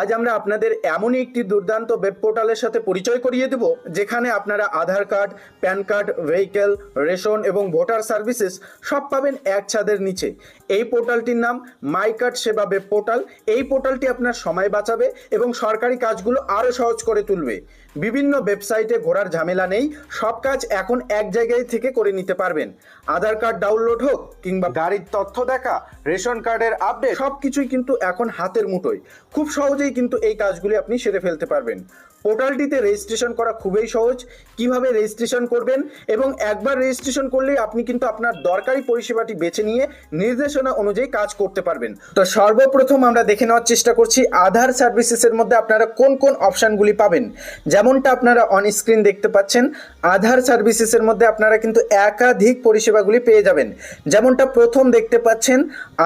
আজ আমরা আপনাদের এমনই একটি দুর্দান্ত ওয়েব পোর্টালের সাথে পরিচয় করিয়ে দেব, যেখানে আপনারা Aadhaar card, PAN card vehicle ration এবং ভোটার সার্ভিসেস সব পাবেন এক ছাদের নিচে। এই পোর্টালটির নাম my card Seva web portal এই পোর্টালটি আপনার সময় বাঁচাবে এবং সরকারি কাজগুলো আরও সহজ করে তুলবে। বিভিন্ন ওয়েবসাইটে ঘোরার ঝামেলা নেই, সব কাজ এখন এক জায়গায় থেকে করে নিতে পারবেন। আধার কার্ড ডাউনলোড হোক কিংবা গাড়ির তথ্য দেখা, রেশন কার্ডের আপডেট সব কিছুই কিন্তু এখন হাতের মুঠোয়। খুব সহজেই কিন্তু এই কাজগুলি আপনি সেরে ফেলতে পারবেন। পোর্টালটিতে রেজিস্ট্রেশন করা খুবই সহজ। কীভাবে রেজিস্ট্রেশন করবেন এবং একবার রেজিস্ট্রেশন করলেই আপনি কিন্তু আপনার দরকারি পরিষেবাটি বেছে নিয়ে নির্দেশনা অনুযায়ী কাজ করতে পারবেন। তো সর্বপ্রথম আমরা দেখে নেওয়ার চেষ্টা করছি আধার সার্ভিসেসের মধ্যে আপনারা কোন কোন অপশানগুলি পাবেন। যেমনটা আপনারা অন স্ক্রিন দেখতে পাচ্ছেন, আধার সার্ভিসেসের মধ্যে আপনারা কিন্তু একাধিক পরিষেবাগুলি পেয়ে যাবেন। যেমনটা প্রথম দেখতে পাচ্ছেন,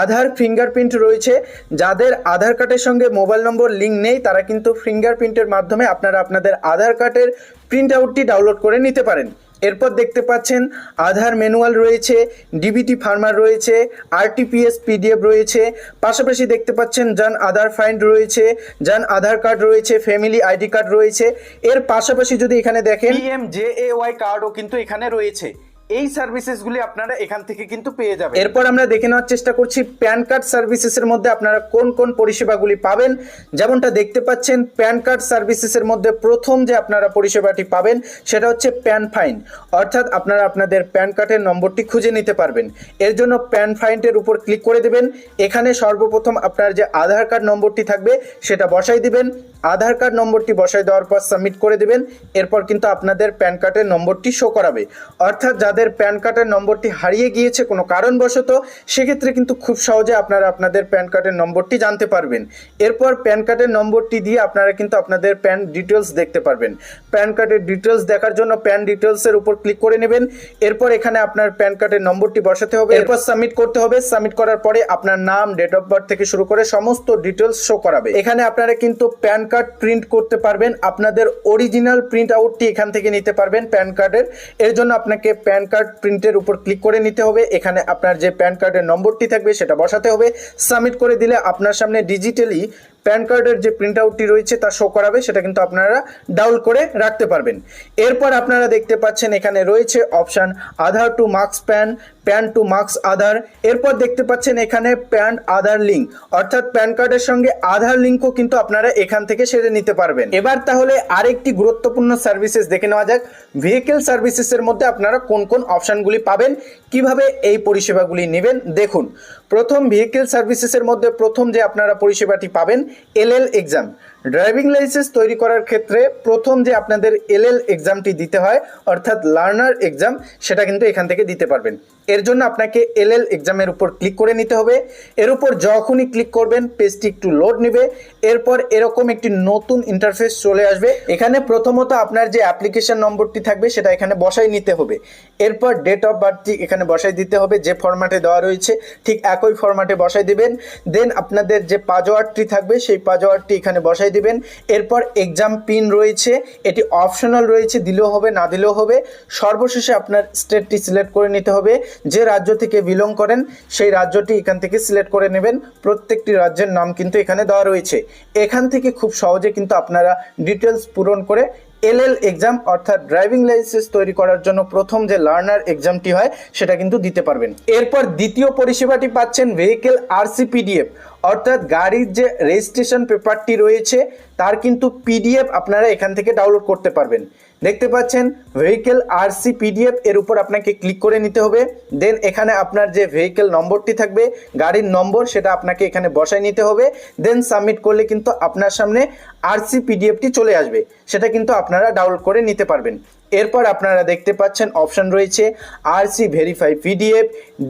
আধার ফিঙ্গারপ্রিন্ট রয়েছে। যাদের আধার কার্ডের সঙ্গে মোবাইল নম্বর লিঙ্ক নেই, তারা কিন্তু ফিঙ্গারপ্রিন্টের মাধ্যমে আপনারা আপনাদের আধার কার্ডের প্রিন্ট আউটটি ডাউনলোড করে নিতে পারেন। এরপর দেখতে পাচ্ছেন, আধার ম্যানুয়াল রয়েছে ডিবিটি ফার্মার রয়েছে আরটিপিএস পিডিএফ রয়েছে, পাশাপাশি দেখতে পাচ্ছেন যান আধার ফাইন্ড রয়েছে যান আধার কার্ড রয়েছে ফ্যামিলি আইডি কার্ড রয়েছে। এর পাশাপাশি যদি এখানে দেখেন পিএম জে এ ওয়াই কার্ডও কিন্তু এখানে রয়েছে। এই সার্ভিসেসগুলি আপনারা এখান থেকে কিন্তু পেয়ে যাবেন। এরপর আমরা দেখে নেওয়ার চেষ্টা করছি প্যান কার্ড সার্ভিসেসের মধ্যে আপনারা কোন কোন পরিষেবাগুলি পাবেন। যেমনটা দেখতে পাচ্ছেন, প্যান কার্ড সার্ভিসেসের মধ্যে প্রথম যে আপনারা পরিষেবাটি পাবেন সেটা হচ্ছে প্যান ফাইন। অর্থাৎ আপনারা আপনাদের প্যান কার্ডের নম্বরটি খুঁজে নিতে পারবেন। এর জন্য প্যান ফাইন্ডের উপর ক্লিক করে দেবেন। এখানে সর্বপ্রথম আপনার যে আধার কার্ড নম্বরটি থাকবে সেটা বসাই দিবেন। আধার কার্ড নম্বরটি বসাই দেওয়ার পর সাবমিট করে দেবেন। এরপর কিন্তু আপনাদের প্যান কার্ডের নম্বরটি শো করাবে। অর্থাৎ যাদের প্যান কার্ডের নম্বরটি হারিয়ে গিয়েছে কোনো কারণবশত সেক্ষেত্রে কিন্তু খুব সহজে আপনারা আপনাদের প্যান কার্ডের নম্বরটি জানতে পারবেন। এরপর প্যান কার্ডের নম্বরটি দিয়ে আপনারা কিন্তু আপনাদের প্যান ডিটেলস দেখতে পারবেন। প্যান কার্ডের ডিটেলস দেখার জন্য প্যান ডিটেলসের উপর ক্লিক করে নেবেন। এরপর এখানে আপনার প্যান কার্ডের নম্বরটি বসাতে হবে। এরপর সাবমিট করতে হবে। সাবমিট করার পরে আপনার নাম ডেট অফ বার্থ থেকে শুরু করে সমস্ত ডিটেলস শো করাবে। এখানে আপনারা কিন্তু প্যান কার্ড প্রিন্ট করতে পারবেন। আপনাদের অরিজিনাল প্রিন্ট আউটটি এখান থেকে নিতে পারবেন প্যান কার্ডের। এর জন্য আপনাকে প্যান কার্ড প্রিন্টের উপর ক্লিক করে নিতে হবে। এখানে আপনার যে প্যান কার্ডের নম্বরটি থাকবে সেটা বসাতে হবে। সাবমিট করে দিলে আপনার সামনে ডিজিটালি প্যান কার্ডের যে প্রিন্ট আউটটি রয়েছে তা শো করাবে, সেটা কিন্তু আপনারা ডাউনলোড করে রাখতে পারবেন। এরপর আপনারা দেখতে পাচ্ছেন এখানে রয়েছে option Aadhaar to marks PAN PAN to marks Aadhaar. এরপর দেখতে পাচ্ছেন এখানে প্যান আধার লিঙ্ক, অর্থাৎ প্যান কার্ডের সঙ্গে আধার লিঙ্কও কিন্তু আপনারা এখান থেকে সেরে নিতে পারবেন। এবার তাহলে আরেকটি গুরুত্বপূর্ণ সার্ভিসেস দেখে নেওয়া যাক। ভেহিকেল সার্ভিসেসের মধ্যে আপনারা কোন কোন অপশানগুলি পাবেন, কীভাবে এই পরিষেবাগুলি নেবেন, দেখুন। প্রথম ভেহিকেল সার্ভিসেসের মধ্যে প্রথম যে আপনারা পরিষেবাটি পাবেন এলএল এক্সাম। ড্রাইভিং লাইসেন্স তৈরি করার ক্ষেত্রে প্রথম যে আপনাদের এলএল এক্সামটি দিতে হয়, অর্থাৎ লার্নার এক্সাম, সেটা কিন্তু এখান থেকে দিতে পারবেন। এর জন্য আপনাকে এলএল এক্সামের উপর ক্লিক করে নিতে হবে। এর উপর যখনই ক্লিক করবেন, পেজটি একটু লোড নেবে। এরপর এরকম একটি নতুন ইন্টারফেস চলে আসবে। এখানে প্রথমত আপনার যে অ্যাপ্লিকেশন নম্বরটি থাকবে, সেটা এখানে বসাই নিতে হবে। এরপর ডেট অফ বার্থটি এখানে বসাই দিতে হবে, যে ফরম্যাটে দেওয়া রয়েছে, ঠিক একই ফরম্যাটে বসাই দিবেন। দেন আপনাদের যে পাজওয়ার্ডটি থাকবে, সেই পাজওয়ার্ডটি এখানে বসাই দিবেন। এরপর এক্সাম পিন রয়েছে, এটি অপশনাল রয়েছে, দিলেও হবে, না দিলেও হবে। সর্বশেষে আপনার স্টেটটি সিলেক্ট করে নিতে হবে। যে রাজ্য থেকে বিলং করেন, সেই রাজ্যটি এখান থেকে সিলেক্ট করে নেবেন। প্রত্যেকটি রাজ্যের নাম কিন্তু এখানে দেওয়া রয়েছে। এখান থেকে খুব সহজে কিন্তু আপনারা ডিটেলস পূরণ করে এলএল এক্সাম অর্থাৎ ড্রাইভিং লাইসেন্স তৈরি করার জন্য প্রথম যে লার্নার এক্সামটি হয়, সেটা কিন্তু দিতে পারবেন। এরপর দ্বিতীয় পরিষেবাটি পাচ্ছেন ভেহিকেল আরসিপিডিএফ অর্থাৎ গাড়ির যে রেজিস্ট্রেশন পেপারটি রয়েছে, তার কিন্তু পিডিএফ আপনারা এখান থেকে ডাউনলোড করতে পারবেন। দেখতে পাচ্ছেন ভেহিকেল আরসি পিডিএফ এর উপর আপনাকে ক্লিক করে নিতে হবে। দেন এখানে আপনার যে ভেহিকেল নম্বরটি থাকবে, গাড়ির নম্বর সেটা আপনাকে এখানে বসায় নিতে হবে। দেন সাবমিট করলে কিন্তু আপনার সামনে আরসি পিডিএফটি চলে আসবে। সেটা কিন্তু আপনারা ডাউনলোড করে নিতে পারবেন। এরপর আপনারা দেখতে পাচ্ছেন অপশন রয়েছে RC verify PDF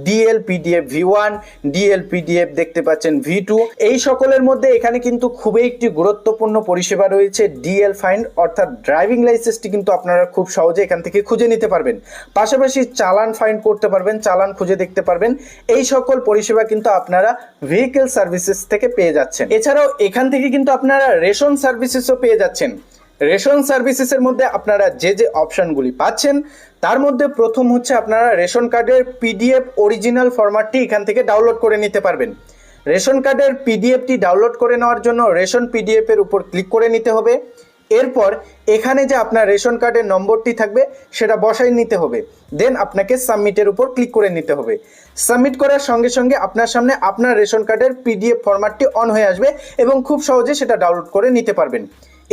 DL PDF V one DL PDF দেখতে পাচ্ছেন ভি টু এই সকলের মধ্যে এখানে কিন্তু খুবই একটি গুরুত্বপূর্ণ পরিষেবা রয়েছে ডিএল ফাইন্ড অর্থাৎ ড্রাইভিং লাইসেন্সটি কিন্তু আপনারা খুব সহজে এখান থেকে খুঁজে নিতে পারবেন। পাশাপাশি চালান ফাইন্ড করতে পারবেন, চালান খুঁজে দেখতে পারবেন। এই সকল পরিষেবা কিন্তু আপনারা ভেহিকেল সার্ভিসেস থেকে পেয়ে যাচ্ছেন। এছাড়াও এখান থেকে কিন্তু আপনারা রেশন সার্ভিসেসও পেয়ে যাচ্ছেন। রেশন সার্ভিসেসের মধ্যে আপনারা যে যে অপশানগুলি পাচ্ছেন, তার মধ্যে প্রথম হচ্ছে আপনারা রেশন কার্ডের পিডিএফ অরিজিনাল ফরম্যাটটি এখান থেকে ডাউনলোড করে নিতে পারবেন। রেশন কার্ডের পিডিএফটি ডাউনলোড করে নেওয়ার জন্য রেশন পিডিএফ এর উপর ক্লিক করে নিতে হবে। এরপর এখানে যে আপনার রেশন কার্ডের নম্বরটি থাকবে, সেটা বসাই নিতে হবে। দেন আপনাকে সাবমিটের উপর ক্লিক করে নিতে হবে। সাবমিট করার সঙ্গে সঙ্গে আপনার সামনে আপনার রেশন কার্ডের পিডিএফ ফরম্যাটটি অন হয়ে আসবে এবং খুব সহজে সেটা ডাউনলোড করে নিতে পারবেন।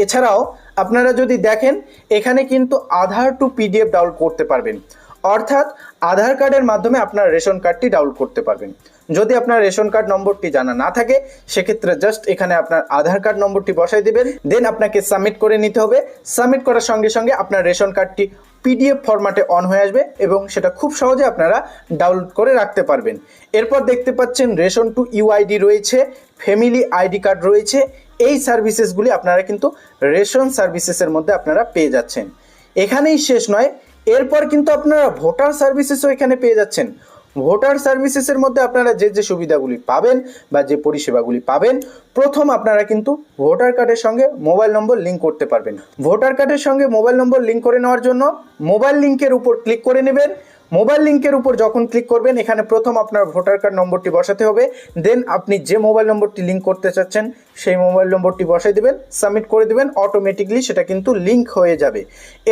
এছাড়াও আপনারা যদি দেখেন, এখানে কিন্তু আধার টু পিডিএফ ডাউনলোড করতে পারবেন। অর্থাৎ আধার কার্ডের মাধ্যমে আপনার রেশন কার্ডটি ডাউনলোড করতে পারবেন। যদি আপনার রেশন কার্ড নম্বরটি জানা না থাকে, সেক্ষেত্রে জাস্ট এখানে আপনার আধার কার্ড নম্বরটি বসাই দেবেন। দেন আপনাকে সাবমিট করে নিতে হবে। সাবমিট করার সঙ্গে সঙ্গে আপনার রেশন কার্ডটি পিডিএফ ফরম্যাটে অন হয়ে আসবে এবং সেটা খুব সহজে আপনারা ডাউনলোড করে রাখতে পারবেন। এরপর দেখতে পাচ্ছেন রেশন টু ইউআইডি রয়েছে ফ্যামিলি আইডি কার্ড রয়েছে এই সার্ভিসেসগুলি আপনারা কিন্তু রেশন সার্ভিসেসের মধ্যে আপনারা পেয়ে যাচ্ছেন। এখানেই শেষ নয়, এরপর কিন্তু আপনারা ভোটার সার্ভিসেসও এখানে পেয়ে যাচ্ছেন। ভোটার সার্ভিসেসের মধ্যে আপনারা যে যে সুবিধাগুলি পাবেন বা যে পরিষেবাগুলি পাবেন, প্রথম আপনারা কিন্তু ভোটার কার্ডের সঙ্গে মোবাইল নম্বর লিঙ্ক করতে পারবেন। ভোটার কার্ডের সঙ্গে মোবাইল নম্বর লিঙ্ক করে নেওয়ার জন্য মোবাইল লিঙ্কের উপর ক্লিক করে নেবেন মোবাইল লিঙ্কের উপর যখন ক্লিক করবেন, এখানে প্রথম আপনার ভোটার কার্ড নম্বরটি বসাতে হবে। দেন আপনি যে মোবাইল নম্বরটি লিঙ্ক করতে চাচ্ছেন, সেই মোবাইল নম্বরটি বসাই দেবেন, সাবমিট করে দেবেন অটোমেটিকলি সেটা কিন্তু লিঙ্ক হয়ে যাবে।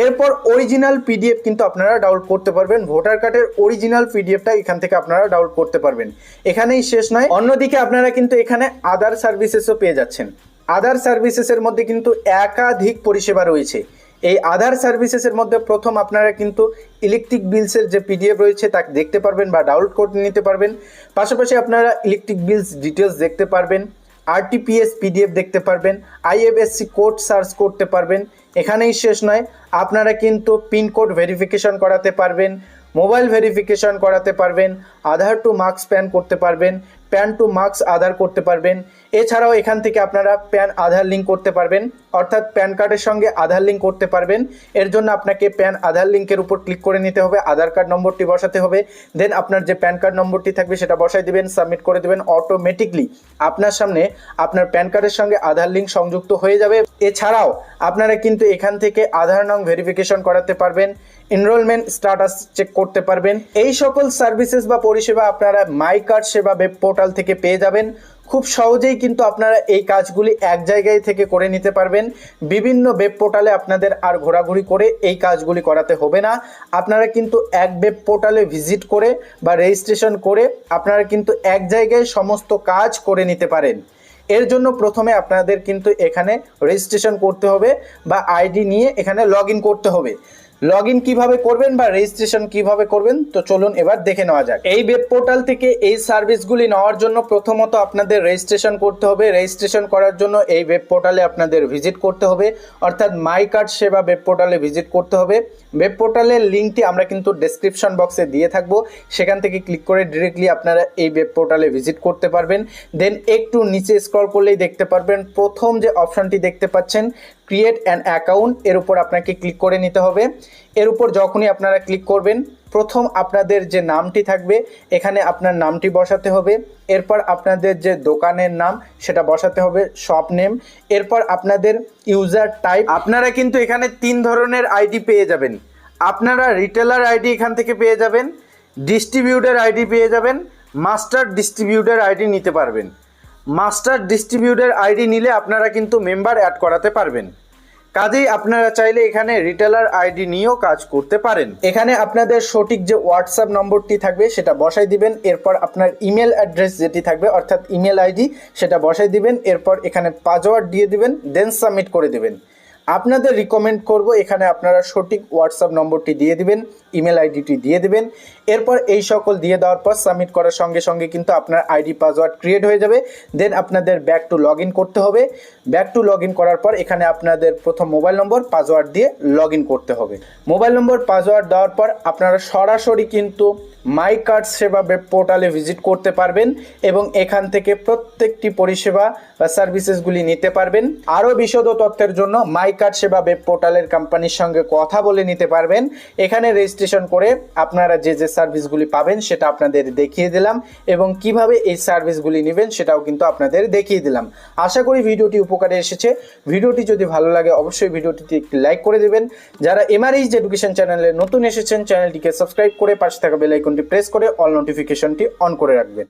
এরপর অরিজিনাল পিডিএফ কিন্তু আপনারা ডাউনলোড করতে পারবেন। ভোটার কার্ডের অরিজিনাল পিডিএফটা এখান থেকে আপনারা ডাউনলোড করতে পারবেন। এখানেই শেষ নয়। অন্যদিকে আপনারা কিন্তু এখানে আদার সার্ভিসেসও পেয়ে যাচ্ছেন। আদার সার্ভিসেসের মধ্যে কিন্তু একাধিক পরিষেবা রয়েছে। এই আধার সার্ভিসেসের মধ্যে প্রথম আপনারা কিন্তু ইলেকট্রিক বিলসের যে পিডিএফ রয়েছে তা দেখতে পারবেন বা ডাউনলোড করে নিতে পারবেন। পাশাপাশি আপনারা ইলেকট্রিক বিলস ডিটেলস দেখতে পারবেন আরটিপিএস পিডিএফ দেখতে পারবেন আইএফএসসি কোড সার্চ করতে পারবেন। এখানেই শেষ নয়, আপনারা কিন্তু পিনকোড ভেরিফিকেশন করাতে পারবেন মোবাইল ভেরিফিকেশন করাতে পারবেন আধার টু মার্কস প্যান করতে পারবেন প্যান টু মার্কস আধার করতে পারবেন। এছাড়াও এখান থেকে আপনারা প্যান আধার লিঙ্ক করতে পারবেন। অর্থাৎ প্যান কার্ডের সঙ্গে আধার লিঙ্ক করতে পারবেন। এর জন্য আপনাকে প্যান আধার লিঙ্কের উপর ক্লিক করে নিতে হবে। আধার কার্ড নম্বরটি বসাতে হবে। দেন আপনার যে প্যান কার্ড নম্বরটি থাকবে সেটা বসাই দিবেন, সাবমিট করে দেবেন অটোমেটিকলি আপনার সামনে আপনার প্যান কার্ডের সঙ্গে আধার লিঙ্ক সংযুক্ত হয়ে যাবে। এছাড়াও আপনারা কিন্তু এখান থেকে আধার নং ভেরিফিকেশন করাতে পারবেন। এনরোলমেন্ট স্ট্যাটাস চেক করতে পারবেন। এই সকল সার্ভিসেস বা পরিষেবা আপনারা my card Seva web portal থেকে পেয়ে যাবেন। খুব সহজেই কিন্তু আপনারা এই কাজগুলি এক জায়গায় থেকে করে নিতে পারবেন। বিভিন্ন ওয়েব পোর্টালে আপনাদের আর ঘোরাঘুরি করে এই কাজগুলি করাতে হবে না। আপনারা কিন্তু এক ওয়েব পোর্টালে ভিজিট করে বা রেজিস্ট্রেশন করে আপনারা কিন্তু এক জায়গায় সমস্ত কাজ করে নিতে পারেন। এর জন্য প্রথমে আপনাদের কিন্তু এখানে রেজিস্ট্রেশন করতে হবে বা আইডি নিয়ে এখানে লগ করতে হবে। লগ ইন কীভাবে করবেন বা রেজিস্ট্রেশন কীভাবে করবেন? তো চলুন এবার দেখে নেওয়া যাক। এই ওয়েব পোর্টাল থেকে এই সার্ভিসগুলি নেওয়ার জন্য প্রথমত আপনাদের রেজিস্ট্রেশন করতে হবে। রেজিস্ট্রেশন করার জন্য এই ওয়েব পোর্টালে আপনাদের ভিজিট করতে হবে। অর্থাৎ মাই কার্ড সেবা ওয়েব পোর্টালে ভিজিট করতে হবে। ওয়েব পোর্টালের লিঙ্কটি আমরা কিন্তু ডেসক্রিপশন বক্সে দিয়ে থাকব। সেখান থেকে ক্লিক করে ডিরেক্টলি আপনারা এই ওয়েব পোর্টালে ভিজিট করতে পারবেন। দেন একটু নিচে স্ক্রল করলেই দেখতে পারবেন। প্রথম যে অপশনটি দেখতে পাচ্ছেন ক্রিয়েট অ্যান অ্যাকাউন্ট এর উপর আপনাকে ক্লিক করে নিতে হবে। এর উপর যখনই আপনারা ক্লিক করবেন, প্রথম আপনাদের যে নামটি থাকবে, এখানে আপনার নামটি বসাতে হবে। এরপর আপনাদের যে দোকানের নাম, সেটা বসাতে হবে শপ নেম এরপর আপনাদের ইউজার টাইপ আপনারা কিন্তু এখানে তিন ধরনের আইডি পেয়ে যাবেন। আপনারা রিটেলার আইডি এখান থেকে পেয়ে যাবেন ডিস্ট্রিবিউটার আইডি পেয়ে যাবেন মাস্টার ডিস্ট্রিবিউটার আইডি নিতে পারবেন। মাস্টার ডিস্ট্রিবিউটার আইডি নিলে আপনারা কিন্তু মেম্বার অ্যাড করাতে পারবেন। কাজেই আপনারা চাইলে এখানে রিটেলার আইডি নিয়েও কাজ করতে পারেন। এখানে আপনাদের সঠিক যে হোয়াটসঅ্যাপ নম্বরটি থাকবে সেটা বসাই দিবেন, এরপর আপনার ইমেল অ্যাড্রেস যেটি থাকবে, অর্থাৎ ইমেল আইডি, সেটা বসাই দিবেন, এরপর এখানে পাসওয়ার্ড দিয়ে দিবেন, দেন সাবমিট করে দিবেন। আপনাদের রিকমেন্ড করব, এখানে আপনারা সঠিক হোয়াটসঅ্যাপ নম্বরটি দিয়ে দিবেন। ইমেল আইডিটি দিয়ে দেবেন। এরপর এই সকল দিয়ে দেওয়ার পর সাবমিট করার সঙ্গে সঙ্গে কিন্তু আপনার আইডি পাসওয়ার্ড ক্রিয়েট হয়ে যাবে। দেন আপনাদের ব্যাক টু লগ করতে হবে। ব্যাক টু লগ করার পর এখানে আপনাদের প্রথম মোবাইল নম্বর, পাসওয়ার্ড দিয়ে লগ করতে হবে। মোবাইল নম্বর, পাসওয়ার্ড দেওয়ার পর আপনারা সরাসরি কিন্তু মাই কার্ড সেবা ওয়েব পোর্টালে ভিজিট করতে পারবেন এবং এখান থেকে প্রত্যেকটি পরিষেবা বা সার্ভিসেসগুলি নিতে পারবেন। আরও বিশদ তথ্যের জন্য মাই কার্ড সেবা ওয়েব পোর্টালের কোম্পানির সঙ্গে কথা বলে নিতে পারবেন। এখানে রেজিস্ট্রেশন করে আপনারা যে যে সার্ভিসগুলি পাবেন সেটা আপনাদের দেখিয়ে দিলাম এবং কীভাবে এই সার্ভিসগুলি নেবেন সেটাও কিন্তু আপনাদের দেখিয়ে দিলাম। আশা করি ভিডিওটি উপকারে এসেছে। ভিডিওটি যদি ভালো লাগে অবশ্যই ভিডিওটিতে একটি লাইক করে দেবেন। যারা এমআরএইচ এডুকেশন চ্যানেলে নতুন এসেছেন চ্যানেলটিকে সাবস্ক্রাইব করে পাশে থাকা বেল আইকনটি প্রেস করে অল নোটিফিকেশনটি অন করে রাখবেন।